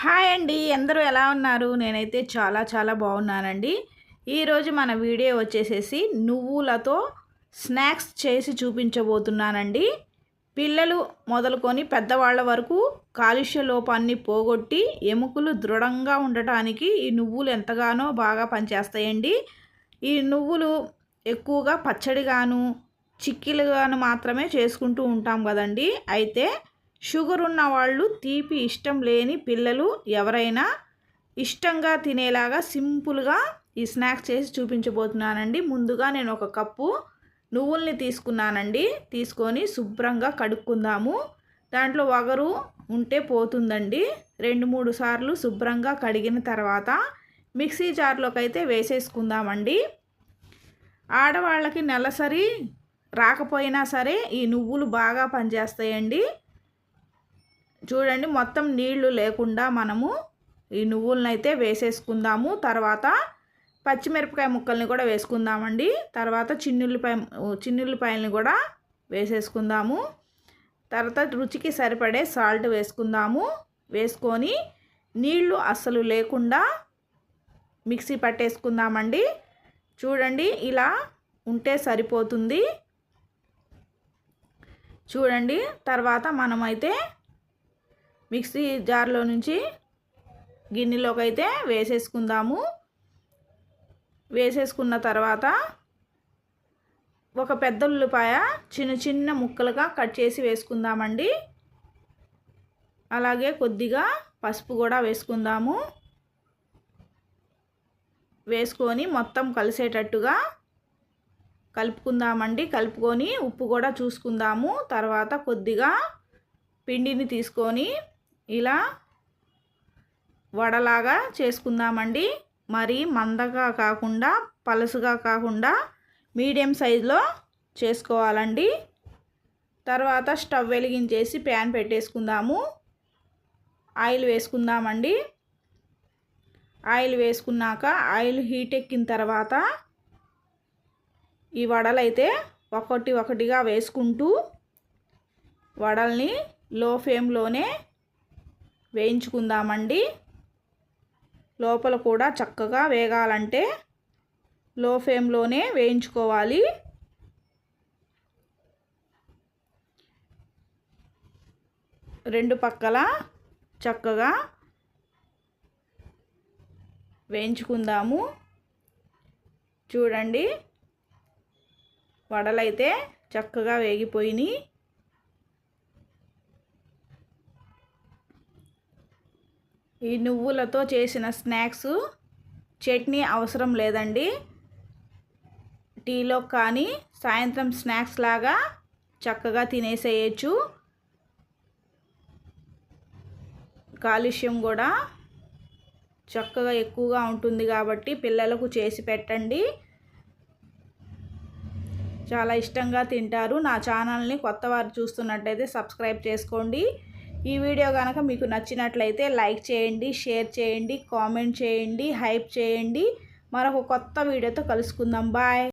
Hi అండి అందరూ ఎలా ఉన్నారు? నేనైతే చాలా చాలా బాగున్నానండి. ఈరోజు మన వీడియో వచ్చేసేసి నువ్వులతో స్నాక్స్ చేసి చూపించబోతున్నానండి. పిల్లలు మొదలుకొని పెద్దవాళ్ళ వరకు కాలుష్య లోపాన్ని పోగొట్టి ఎముకలు దృఢంగా ఉండటానికి ఈ నువ్వులు ఎంతగానో బాగా పనిచేస్తాయండి. ఈ నువ్వులు ఎక్కువగా పచ్చడిగాను చిక్కిలుగాను మాత్రమే చేసుకుంటూ ఉంటాం కదండి. అయితే షుగర్ ఉన్న వాళ్ళు తీపి ఇష్టం లేని పిల్లలు ఎవరైనా ఇష్టంగా తినేలాగా సింపుల్గా ఈ స్నాక్స్ చేసి చూపించబోతున్నానండి. ముందుగా నేను ఒక కప్పు నువ్వుల్ని తీసుకున్నానండి. తీసుకొని శుభ్రంగా కడుక్కుందాము. దాంట్లో వగరు ఉంటే పోతుందండి. రెండు మూడు సార్లు శుభ్రంగా కడిగిన తర్వాత మిక్సీ జార్లోకి అయితే వేసేసుకుందామండి. ఆడవాళ్ళకి నెలసరి రాకపోయినా సరే ఈ నువ్వులు బాగా పనిచేస్తాయండి. చూడండి మొత్తం నీళ్ళు లేకుండా మనము ఈ నువ్వులను అయితే వేసేసుకుందాము. తర్వాత పచ్చిమిరపకాయ ముక్కల్ని కూడా వేసుకుందామండి. తర్వాత చిన్నుల్లిపాయ చిన్నుల్లిపాయలని కూడా వేసేసుకుందాము. తర్వాత రుచికి సరిపడే సాల్ట్ వేసుకుందాము. వేసుకొని నీళ్ళు అస్సలు లేకుండా మిక్సీ పట్టేసుకుందామండి. చూడండి ఇలా ఉంటే సరిపోతుంది. చూడండి తర్వాత మనమైతే మిక్సీ జార్లో నుంచి గిన్నెలోకి అయితే వేసేసుకుందాము. వేసేసుకున్న తర్వాత ఒక పెద్ద ఉల్లిపాయ చిన్న చిన్న ముక్కలుగా కట్ చేసి వేసుకుందామండి. అలాగే కొద్దిగా పసుపు కూడా వేసుకుందాము. వేసుకొని మొత్తం కలిసేటట్టుగా కలుపుకుందామండి. కలుపుకొని ఉప్పు కూడా చూసుకుందాము. తర్వాత కొద్దిగా పిండిని తీసుకొని ఇలా వడలాగా చేసుకుందామండి. మరి మందగా కాకుండా పలసుగా కాకుండా మీడియం సైజులో చేసుకోవాలండి. తర్వాత స్టవ్ వెలిగించేసి ప్యాన్ పెట్టేసుకుందాము. ఆయిల్ వేసుకుందామండి. ఆయిల్ వేసుకున్నాక ఆయిల్ హీట్ ఎక్కిన తర్వాత ఈ వడలైతే ఒకటి ఒకటిగా వేసుకుంటూ వడల్ని లో ఫ్లేమ్లోనే వేయించుకుందామండి. లోపల కూడా చక్కగా వేగాలంటే లో ఫ్లేమ్లోనే వేయించుకోవాలి. రెండు పక్కల చక్కగా వేయించుకుందాము. చూడండి వడలైతే చక్కగా వేగిపోయినాయి. ఈ నువ్వులతో చేసిన స్నాక్స్ చట్నీ అవసరం లేదండి. టీలో కానీ సాయంత్రం స్నాక్స్ లాగా చక్కగా తినేసేయచ్చు. కాలుష్యం కూడా చక్కగా ఎక్కువగా ఉంటుంది కాబట్టి పిల్లలకు చేసి పెట్టండి. చాలా ఇష్టంగా తింటారు. నా ఛానల్ని కొత్త వారు చూస్తున్నట్టయితే సబ్స్క్రైబ్ చేసుకోండి. ఈ వీడియో కనుక మీకు నచ్చినట్లయితే లైక్ చేయండి షేర్ చేయండి కామెంట్ చేయండి హైప్ చేయండి. మరొక కొత్త వీడియోతో కలుసుకుందాం. బాయ్.